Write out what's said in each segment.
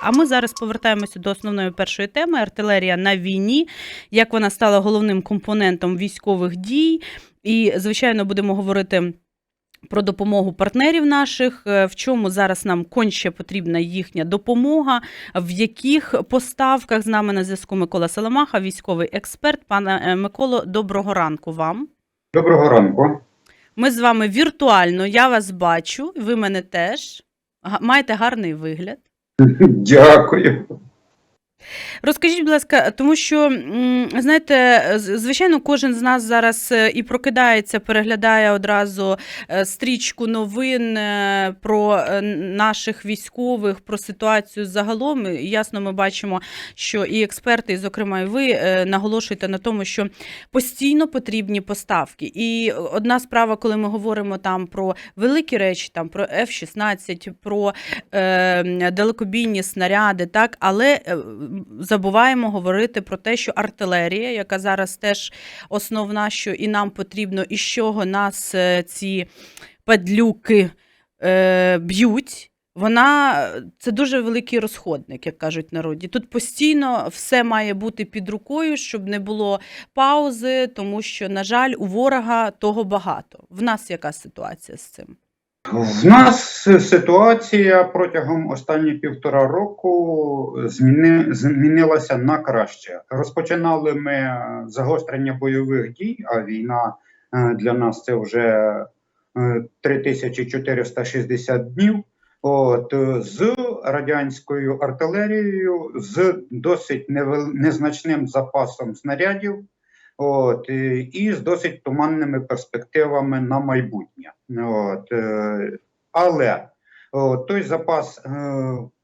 А ми зараз повертаємося до основної першої теми артилерія на війні, як вона стала головним компонентом військових дій. І, звичайно, будемо говорити. Про допомогу партнерів наших, е, в чому зараз нам конче потрібна їхня допомога, в яких поставках з нами на зв'язку Микола Саламаха, військовий експерт. Пане е, Миколо, доброго ранку вам. Доброго ранку. Ми з вами віртуально, я вас бачу, ви мене теж. Маєте гарний вигляд. Дякую. Розкажіть, будь ласка, тому що знаєте, звичайно, кожен з нас зараз е, і прокидається, переглядає одразу е, стрічку новин е, про наших військових, про ситуацію загалом. Ясно, ми бачимо, що і експерти, і, зокрема, і ви наголошуєте на тому, що постійно потрібні поставки. І одна справа, коли ми говоримо там про великі речі, там про F-16, про е, далекобійні снаряди, так, але забуваємо говорити про те, що артилерія, яка зараз теж основна, що і нам потрібно, і з чого нас е, ці падлюки е, б'ють. Вона це дуже великий розходник, як кажуть народі. Тут постійно все має бути під рукою, щоб не було паузи, тому що, на жаль, у ворога того багато. В нас яка ситуація з цим? В нас ситуація протягом останніх півтора року зміни, змінилася на краще. Розпочинали ми загострення бойових дій, а війна е, для нас це вже е, 3460 днів. От е, з радянською артилерією, з досить невел- незначним запасом снарядів, от е, і з досить туманними перспективами на майбутнє. От, е, але той запас е,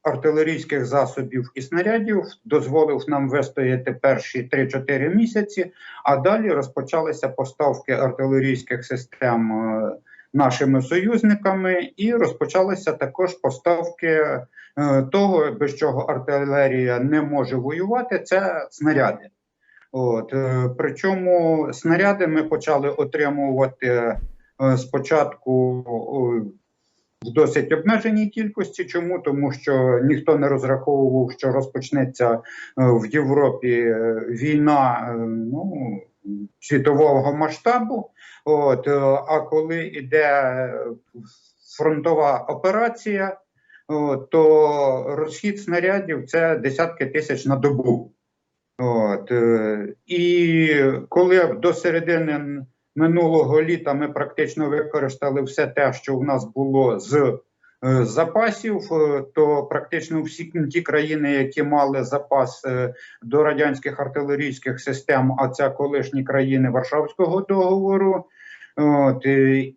артилерійських засобів і снарядів дозволив нам вистояти перші 3-4 місяці, а далі розпочалися поставки артилерійських систем е, нашими союзниками, і розпочалися також поставки того, без чого артилерія не може воювати, це снаряди. От, причому снаряди ми почали отримувати спочатку в досить обмеженій кількості. Чому? Тому що ніхто не розраховував, що розпочнеться е, в Європі е, війна е, ну, світового масштабу. От, е, а коли йде фронтова операція, то розхід снарядів це десятки тисяч на добу. От, е, і коли до середини минулого літа ми практично використали все те, що в нас було з е, запасів, е, то практично всі ті країни, які мали запас е, до радянських артилерійських систем, а це колишні країни Варшавського договору. От,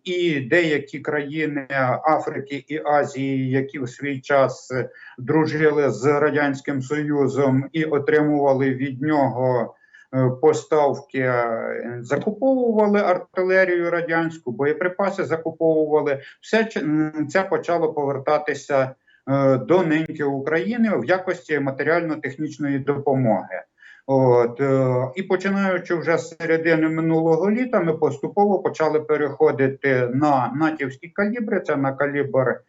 і деякі країни Африки і Азії, які в свій час дружили з радянським союзом і отримували від нього поставки, е, закуповували артилерію радянську, боєприпаси закуповували. Все це почало повертатися е, до неньки України в якості матеріально-технічної допомоги. От е, і починаючи вже з середини минулого літа, ми поступово почали переходити на натівські калібри. Це на калібр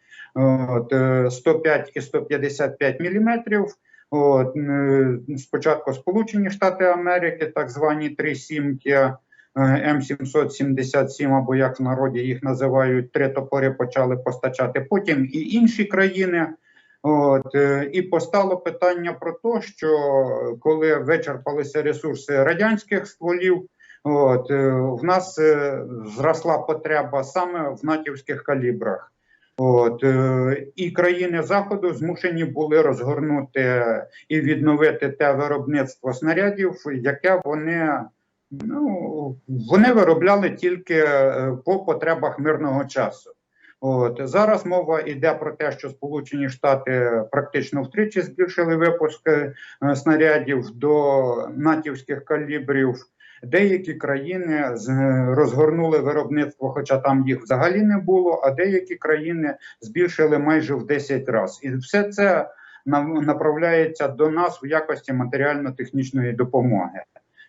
от, е, 105 і 155 міліметрів. От, е, спочатку Сполучені Штати Америки, так звані три сімки е, М777, або як в народі їх називають, три топори почали постачати. Потім і інші країни. От, е, і постало питання про те, що коли вичерпалися ресурси радянських стволів, от, в нас зросла потреба саме в натівських калібрах. От, е, і країни Заходу змушені були розгорнути і відновити те виробництво снарядів, яке вони, ну, вони виробляли тільки е, по потребах мирного часу. От зараз мова йде про те, що Сполучені Штати практично втричі збільшили випуск е, снарядів до натівських калібрів. Деякі країни з- розгорнули виробництво, хоча там їх взагалі не було. А деякі країни збільшили майже в 10 разів. І все це направляється до нас в якості матеріально-технічної допомоги.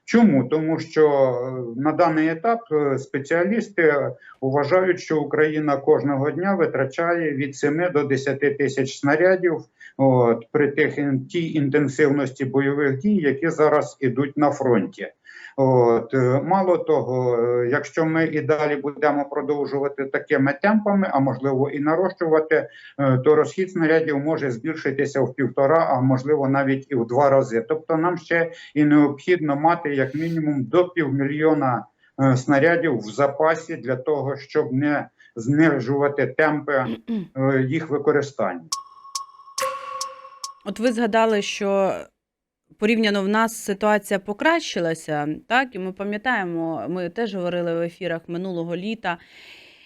Чому? Тому що е, на даний етап е, спеціалісти вважають, що Україна кожного дня витрачає від 7 до 10 тисяч снарядів от, при тих тій інтенсивності бойових дій, які зараз ідуть на фронті. От е, мало того, е, якщо ми і далі будемо продовжувати такими темпами, а можливо і нарощувати, е, то розхід снарядів може збільшитися в півтора, а можливо навіть і в два рази. Тобто, нам ще і необхідно мати як мінімум до півмільйона снарядів в запасі для того, щоб не знижувати темпи їх використання. От ви згадали, що порівняно в нас ситуація покращилася, так? І ми пам'ятаємо, ми теж говорили в ефірах минулого літа,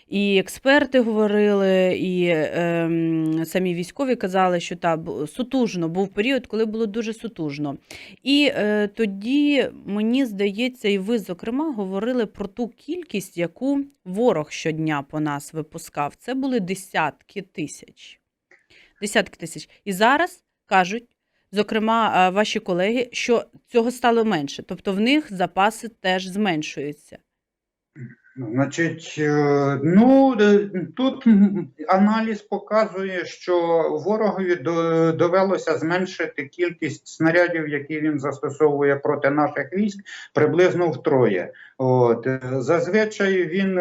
і експерти говорили, і ем, самі військові казали, що та сутужно був період, коли було дуже сутужно. І е, тоді, мені здається, і ви, зокрема, говорили про ту кількість, яку ворог щодня по нас випускав. Це були десятки тисяч. Десятки тисяч. І зараз кажуть, зокрема, ваші колеги, що цього стало менше. Тобто в них запаси теж зменшуються. Значить, е, ну е, тут аналіз показує, що ворогові довелося зменшити кількість снарядів, які він застосовує проти наших військ, приблизно втроє. От е, зазвичай він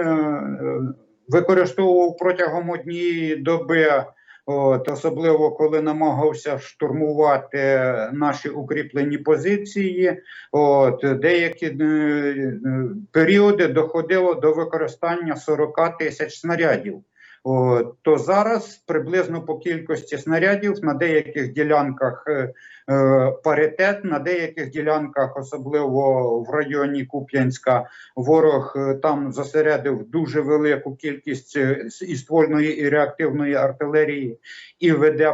використовував протягом однієї доби. От, особливо коли намагався штурмувати наші укріплені позиції, от деякі е, е, періоди доходило до використання 40 тисяч снарядів. То зараз приблизно по кількості снарядів на деяких ділянках е, е, паритет, на деяких ділянках, особливо в районі Куп'янська, ворог е, там зосередив дуже велику кількість і ствольної і реактивної артилерії і веде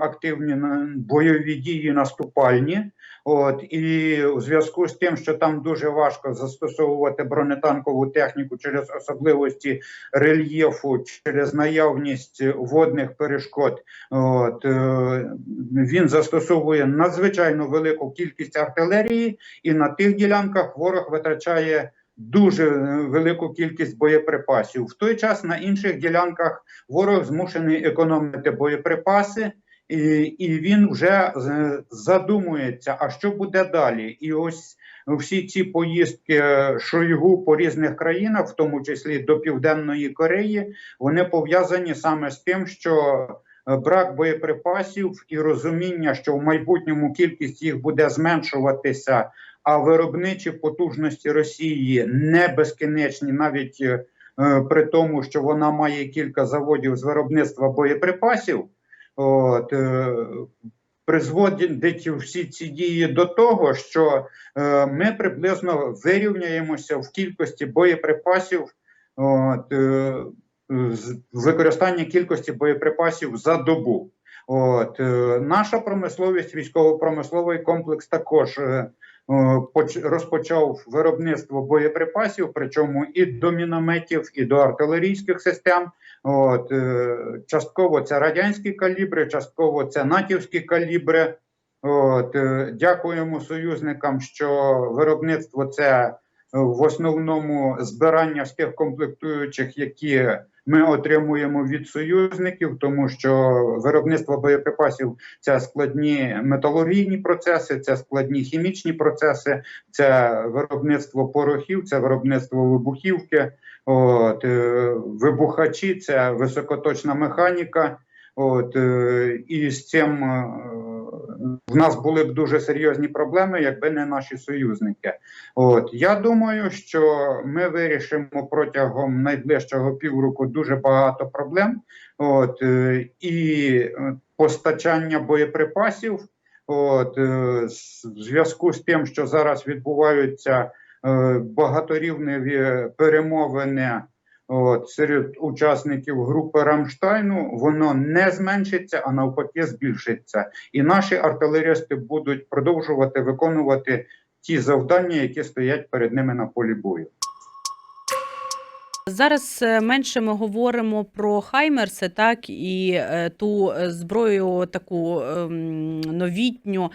активні бойові дії наступальні. От і у зв'язку з тим, що там дуже важко застосовувати бронетанкову техніку через особливості рельєфу, через наявність водних перешкод, от е, він застосовує надзвичайно велику кількість артилерії, і на тих ділянках ворог витрачає. Дуже е, велику кількість боєприпасів. В той час на інших ділянках ворог змушений економити боєприпаси, і, він вже задумується, а що буде далі? І ось всі ці поїздки е, Шойгу по різних країнах, в тому числі до Південної Кореї, вони пов'язані саме з тим, що е, брак боєприпасів і розуміння, що в майбутньому кількість їх буде зменшуватися, а виробничі потужності Росії не безкінечні, навіть е, е, при тому, що вона має кілька заводів з виробництва боєприпасів. От, е, призводять всі ці дії до того, що е, ми приблизно вирівняємося в кількості боєприпасів, от, е, використання кількості боєприпасів за добу. От, наша промисловість, військово-промисловий комплекс також розпочав виробництво боєприпасів, причому і до мінометів, і до артилерійських систем. От, е, частково це радянські калібри, частково це натівські калібри. От, е, дякуємо союзникам, що виробництво це в основному збирання тих комплектуючих, які ми отримуємо від союзників, тому що виробництво боєприпасів це складні металургійні процеси, це складні хімічні процеси, це виробництво порохів, це виробництво вибухівки. От, е, вибухачі, це високоточна механіка. От, е, і з цим е, в нас були б дуже серйозні проблеми, якби не наші союзники. От, я думаю, що ми вирішимо протягом найближчого півроку дуже багато проблем. От, е, і е, постачання боєприпасів. От, е, в зв'язку з тим, що зараз відбуваються багаторівневі перемовини от, серед учасників групи Рамштайну, воно не зменшиться, а навпаки, збільшиться. І наші артилерісти будуть продовжувати виконувати ті завдання, які стоять перед ними на полі бою. Зараз е, менше ми говоримо про Хаймерси, так і е, ту е, зброю таку ем, новітню,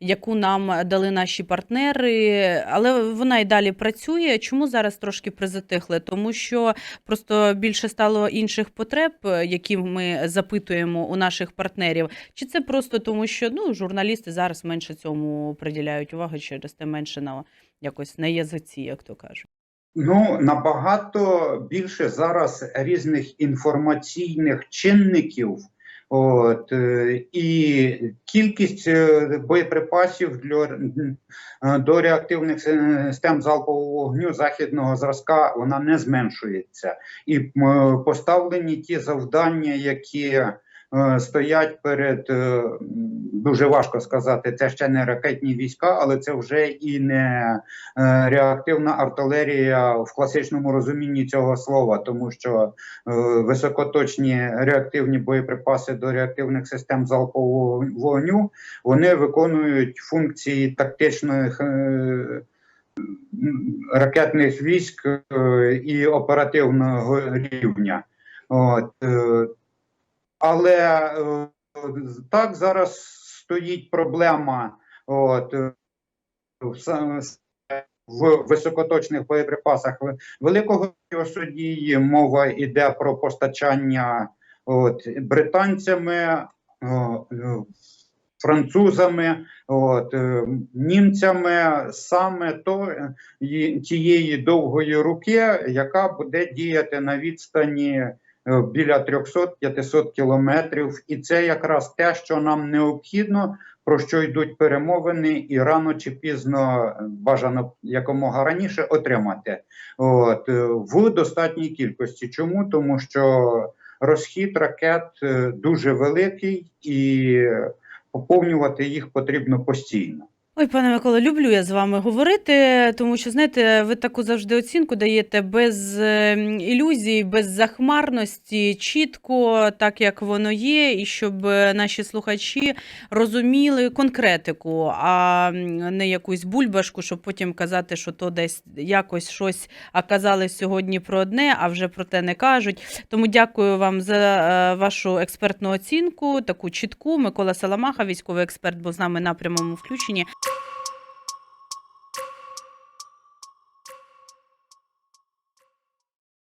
яку нам дали наші партнери, але вона і далі працює. Чому зараз трошки призатихли? Тому що просто більше стало інших потреб, які ми запитуємо у наших партнерів. Чи це просто тому, що ну журналісти зараз менше цьому приділяють уваги, через те менше на якось на язиці, як то кажуть. Ну, набагато більше зараз різних інформаційних чинників. От, е, і кількість е, боєприпасів для, е, до реактивних систем залпового вогню західного зразка вона не зменшується. І поставлені ті завдання, які стоять перед е, дуже важко сказати, це ще не ракетні війська, але це вже і не е, реактивна артилерія в класичному розумінні цього слова, тому що е, високоточні реактивні боєприпаси до реактивних систем залпового вогню вони виконують функції тактичних. е, Ракетних військ е, і оперативного рівня. От, е, але е, так зараз стоїть проблема от, е, в, високоточних боєприпасах великого судії. Мова йде про постачання от, британцями, е, французами, от, німцями саме то, тієї довгої руки, яка буде діяти на відстані біля 300-500 кілометрів, і це якраз те, що нам необхідно, про що йдуть перемовини, і рано чи пізно е, бажано якомога раніше отримати от, е, в достатній кількості. Чому? Тому що розхід ракет е, дуже великий і поповнювати їх потрібно постійно. Ой, пане Миколо, люблю я з вами говорити, тому що, знаєте, ви таку завжди оцінку даєте без е, ілюзій, без захмарності, чітко, так як воно є, і щоб е, наші слухачі розуміли конкретику, а не якусь бульбашку, щоб потім казати, що то десь якось щось, а казали сьогодні про одне, а вже про те не кажуть. Тому дякую вам за е, вашу експертну оцінку, таку чітку. Микола Саламаха, військовий експерт, був з нами на прямому включенні.